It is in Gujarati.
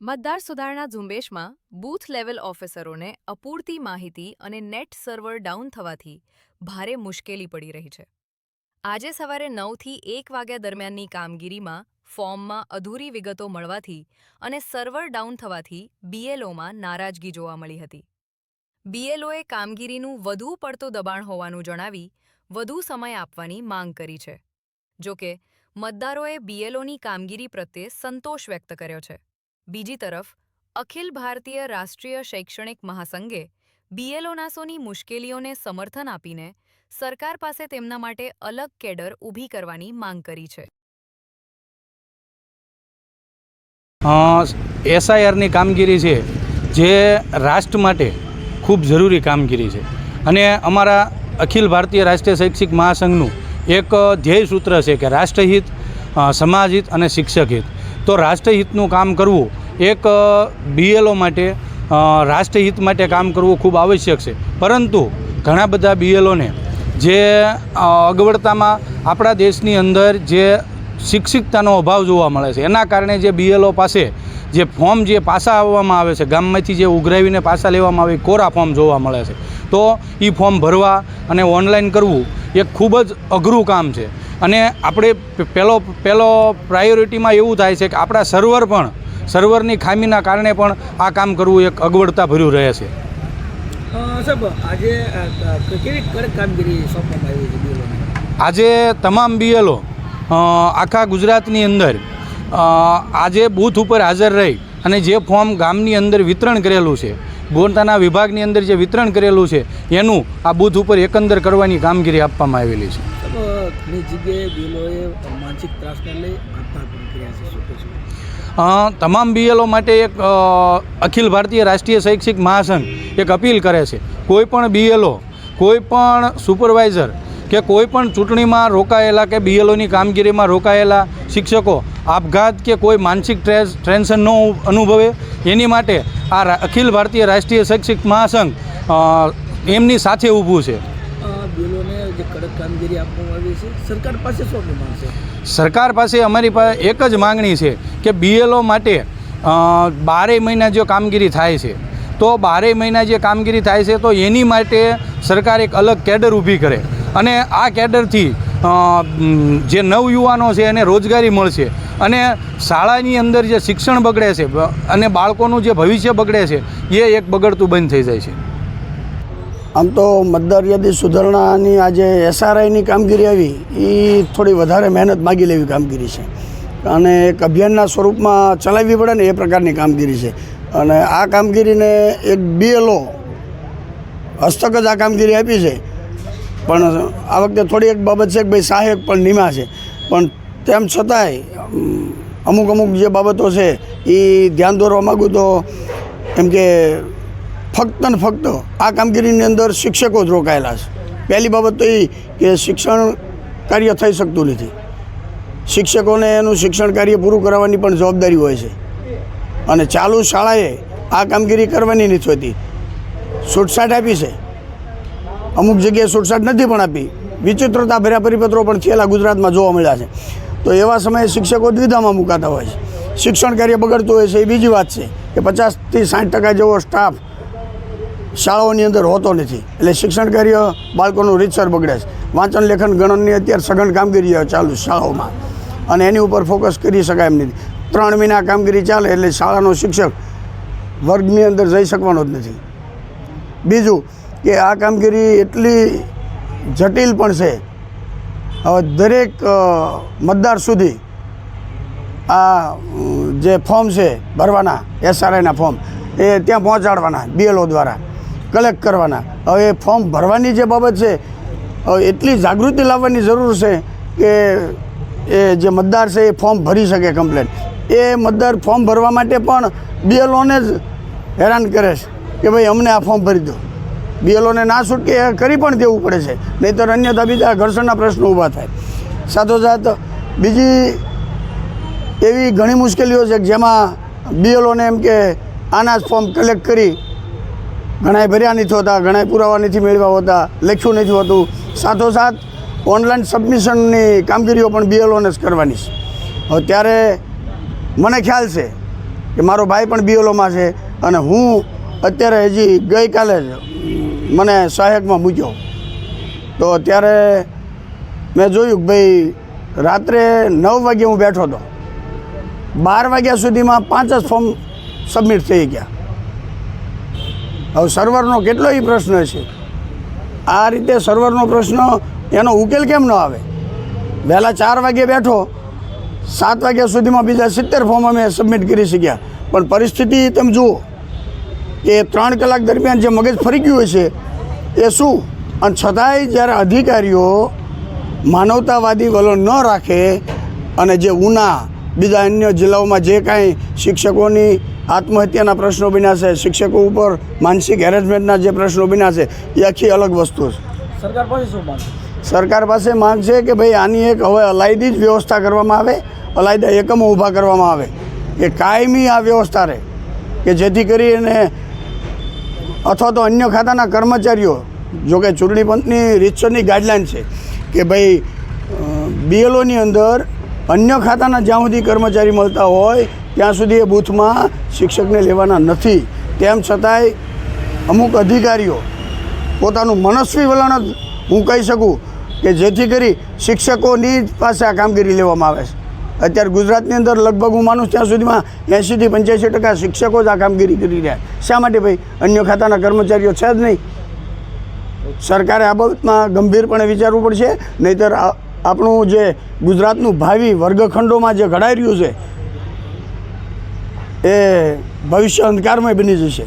મતદાર સુધારણા ઝુંબેશમાં બૂથ લેવલ ઓફિસરોને અપૂરતી માહિતી અને નેટ સર્વર ડાઉન થવાથી ભારે મુશ્કેલી પડી રહી છે. આજે સવારે નવથી એક વાગ્યા દરમિયાનની કામગીરીમાં ફોર્મમાં અધૂરી વિગતો મળવાથી અને સર્વર ડાઉન થવાથી બીએલઓમાં નારાજગી જોવા મળી હતી. બીએલઓએ કામગીરીનું વધુ પડતું દબાણ હોવાનું જણાવી વધુ સમય આપવાની માંગ કરી છે. જોકે, મતદારોએ બીએલઓની કામગીરી પ્રત્યે સંતોષ વ્યક્ત કર્યો છે. બીજી તરફ, અખિલ ભારતીય રાષ્ટ્રીય શૈક્ષણિક મહાસંઘે બીએલઓનાસોની મુશ્કેલીઓને સમર્થન આપીને સરકાર પાસે તેમના માટે અલગ કેડર ઊભી કરવાની માંગ કરી છે. એસઆઈઆરની કામગીરી છે, જે રાષ્ટ્ર માટે ખૂબ જરૂરી કામગીરી છે. અને અમારા અખિલ ભારતીય રાષ્ટ્રીય શૈક્ષિક મહાસંઘનું એક ધ્યેય સૂત્ર છે કે રાષ્ટ્રહિત સમાજહિત અને શિક્ષક હિત તો રાષ્ટ્રહિતનું કામ કરવું એક બીએલઓ માટે રાષ્ટ્રહિત માટે કામ કરવું ખૂબ આવશ્યક છે. પરંતુ ઘણા બધા બીએલઓને જે અગવડતામાં આપણા દેશની અંદર જે શિક્ષિતતાનો અભાવ જોવા મળે છે, એના કારણે જે બીએલઓ પાસે જે ફોર્મ જે પાસા આવવામાં આવે છે, ગામમાંથી જે ઉઘરાવીને પાસા લેવામાં આવે કોરા ફોર્મ જોવા મળે છે. તો એ ફોર્મ ભરવા અને ઓનલાઈન કરવું એ ખૂબ જ અઘરું કામ છે. અને આપણે પહેલો પહેલો પ્રાયોરિટીમાં એવું થાય છે કે આપણા સર્વર પણ સર્વરની ખામીના કારણે પણ આ કામ કરવું એક અગવડતા ભર્યું રહે છે. સાહેબ આજે કેવી કડક કામગીરી સોંપવામાં આવી છે આજે તમામ બીએલઓ આખા ગુજરાતની અંદર આજે બૂથ ઉપર હાજર રહી અને જે ફોર્મ ગામની અંદર વિતરણ કરેલું છે ગોરતાના વિભાગની અંદર જે વિતરણ કરેલું છે એનું આ બૂથ ઉપર એકંદર કરવાની કામગીરી આપવામાં આવેલી છે. ઘણી જગ્યાએ બીએલઓએ માનસિક ત્રાસને લઈ આત્મહત્યા પણ કર્યા છે, શું કહેશો તમામ બીએલઓ માટે એક અખિલ ભારતીય રાષ્ટ્રીય શૈક્ષિક મહાસંઘ એક અપીલ કરે છે. કોઈ પણ બીએલઓ કોઈ પણ સુપરવાઇઝર કે કોઈ પણ ચૂંટણીમાં રોકાયેલા કે બીએલઓની કામગીરીમાં રોકાયેલા શિક્ષકો, આપઘાત કે કોઈ માનસિક ટેન્શન ન અનુભવે, એની માટે આ અખિલ ભારતીય રાષ્ટ્રીય શૈક્ષિક મહાસંઘ એમની સાથે ઊભું છે. કડક કામગીરી આપવામાં આવી છે. સરકાર પાસે શું ડિમાન્ડ છે? સરકાર પાસે અમારી પાસે એક જ માંગણી છે કે બીએલઓ માટે બારેય મહિના જો કામગીરી થાય છે, તો બારેય મહિના જે કામગીરી થાય છે, તો એની માટે સરકાર એક અલગ કેડર ઊભી કરે. અને આ કેડરથી જે નવયુવાનો છે, એને રોજગારી મળશે. અને શાળાની અંદર જે શિક્ષણ બગડે છે અને બાળકોનું જે ભવિષ્ય બગડે છે, એ એક બગડતું બંધ થઈ જાય છે. આમ તો મતદાર સુધારણાની આજે એસઆરઆઈની કામગીરી આવી એ થોડી વધારે મહેનત માગી લેવી કામગીરી છે. અને એક અભિયાનના સ્વરૂપમાં ચલાવવી પડે ને એ પ્રકારની કામગીરી છે. અને આ કામગીરીને એક બીએલઓ હસ્તક જ આ કામગીરી આપી છે. પણ આ વખતે થોડી એક બાબત છે કે ભાઈ સહાયક પણ નિમા છે. પણ તેમ છતાંય અમુક અમુક જે બાબતો છે એ ધ્યાન દોરવા માગું તો, એમ કે ફક્ત ને ફક્ત આ કામગીરીની અંદર શિક્ષકો જ રોકાયેલા છે. પહેલી બાબત તો એ કે શિક્ષણ કાર્ય થઈ શકતું નથી. શિક્ષકોને એનું શિક્ષણ કાર્ય પૂરું કરાવવાની પણ જવાબદારી હોય છે. અને ચાલુ શાળાએ આ કામગીરી કરવાની નથી હોતી. છૂટછાટ આપી છે. અમુક જગ્યાએ છૂટછાટ નથી પણ આપી. વિચિત્રતા ભર્યા પરિપત્રો પણ થયેલા ગુજરાતમાં જોવા મળ્યા છે. તો એવા સમયે શિક્ષકો દ્વિધામાં મુકાતા હોય છે. શિક્ષણ કાર્ય બગડતું હોય છે એ બીજી વાત છે કે પચાસથી સાઠ ટકા જેવો સ્ટાફ શાળાઓની અંદર હોતો નથી. એટલે શિક્ષણ કાર્ય બાળકોનું રીતસર બગડે છે. વાંચન લેખન ગણનની અત્યારે સઘન કામગીરી ચાલુ શાળાઓમાં. અને એની ઉપર ફોકસ કરી શકાય એમ નથી. ત્રણ મહિના કામગીરી ચાલે એટલે શાળાનો શિક્ષક વર્ગની અંદર જઈ શકવાનો જ નથી. બીજું કે આ કામગીરી એટલી જટિલ પણ છે. હવે દરેક મતદાર સુધી આ જે ફોર્મ છે ભરવાના એસઆરઆઈના ફોર્મ એ ત્યાં પહોંચાડવાના બીએલઓ દ્વારા. કલેક્ટ કરવાના. હવે એ ફોર્મ ભરવાની જે બાબત છે એટલી જાગૃતિ લાવવાની જરૂર છે કે એ જે મતદાર છે એ ફોર્મ ભરી શકે કમ્પ્લેન એ મતદાર ફોર્મ ભરવા માટે પણ બીએલઓને જ હેરાન કરે છે કે ભાઈ અમને આ ફોર્મ ભરી દો. બીએલઓને ના છૂટકે એ કરી પણ દેવું પડે છે. નહીંતર અન્યથા બીજા ઘર્ષણના પ્રશ્નો ઊભા થાય. સાથોસાથ બીજી એવી ઘણી મુશ્કેલીઓ છે જેમાં બીએલઓને એમ કે આના જ ફોર્મ કલેક્ટ કરી ઘણાય ભર્યા નથી હોતા ઘણાય પુરાવા નથી મેળવ્યા હોતા, લખ્યું નથી હોતું. સાથોસાથ ઓનલાઈન સબમિશનની કામગીરીઓ પણ બીએલઓને જ કરવાની છે. હવે ત્યારે મને ખ્યાલ છે કે મારો ભાઈ પણ બીએલઓમાં છે અને હું અત્યારે હજી ગઈકાલે જ મને સહાયકમાં મૂક્યો. તો ત્યારે મેં જોયું કે ભાઈ રાત્રે નવ વાગે હું બેઠો હતો. બાર વાગ્યા સુધીમાં પાંચ જ ફોર્મ સબમિટ થઈ ગયા. હવે સર્વરનો કેટલો એ પ્રશ્ન છે? આ રીતે સર્વરનો પ્રશ્ન એનો ઉકેલ કેમ ન આવે? વહેલા ચાર વાગે બેઠો, સાત વાગ્યા સુધીમાં બીજા સિત્તેર ફોર્મ અમે સબમિટ કરી શક્યા. પણ પરિસ્થિતિ તમે જુઓ કે ત્રણ કલાક દરમિયાન જે મગજ ફરી ગયું છે, એ શું? અને છતાંય જ્યારે અધિકારીઓ માનવતાવાદી વલણ ન રાખે અને જે ઉના બીજા અન્ય જિલ્લાઓમાં જે કાંઈ શિક્ષકોની આત્મહત્યાના પ્રશ્નો બન્યા છે શિક્ષકો ઉપર માનસિક હેરેસમેન્ટના જે પ્રશ્નો બન્યા છે એ આખી અલગ વસ્તુ છે. સરકાર પાસે શું માંગ સરકાર પાસે માંગ છે કે ભાઈ આની એક હવે અલાયદી જ વ્યવસ્થા કરવામાં આવે અલાયદા એકમો ઊભા કરવામાં આવે. કે કાયમી આ વ્યવસ્થા રહે કે જેથી કરીને અથવા તો અન્ય ખાતાના કર્મચારીઓ જો કે ચૂંટણી પંચની રીતસરની ગાઈડલાઇન છે કે ભાઈ બીએલઓની અંદર અન્ય ખાતાના જ્યાં સુધી કર્મચારી મળતા હોય, ત્યાં સુધી એ બૂથમાં શિક્ષકને લેવાના નથી. તેમ છતાંય અમુક અધિકારીઓ પોતાનું મનસ્વી વલણ જ હું કહી શકું કે જેથી કરી શિક્ષકોની જ પાસે આ કામગીરી લેવામાં આવે છે. અત્યારે ગુજરાતની અંદર લગભગ હું માનું ત્યાં સુધીમાં એંશીથી પંચ્યાસી ટકા શિક્ષકો જ આ કામગીરી કરી રહ્યા શા માટે ભાઈ? અન્ય ખાતાના કર્મચારીઓ છે જ નહીં. સરકારે આ બાબતમાં ગંભીરપણે વિચારવું પડશે, નહીંતર આપણું જે ગુજરાતનું ભાવિ વર્ગખંડોમાં જે ઘડાઈ રહ્યું છે એ ભવિષ્ય અંધકારમય બની જશે.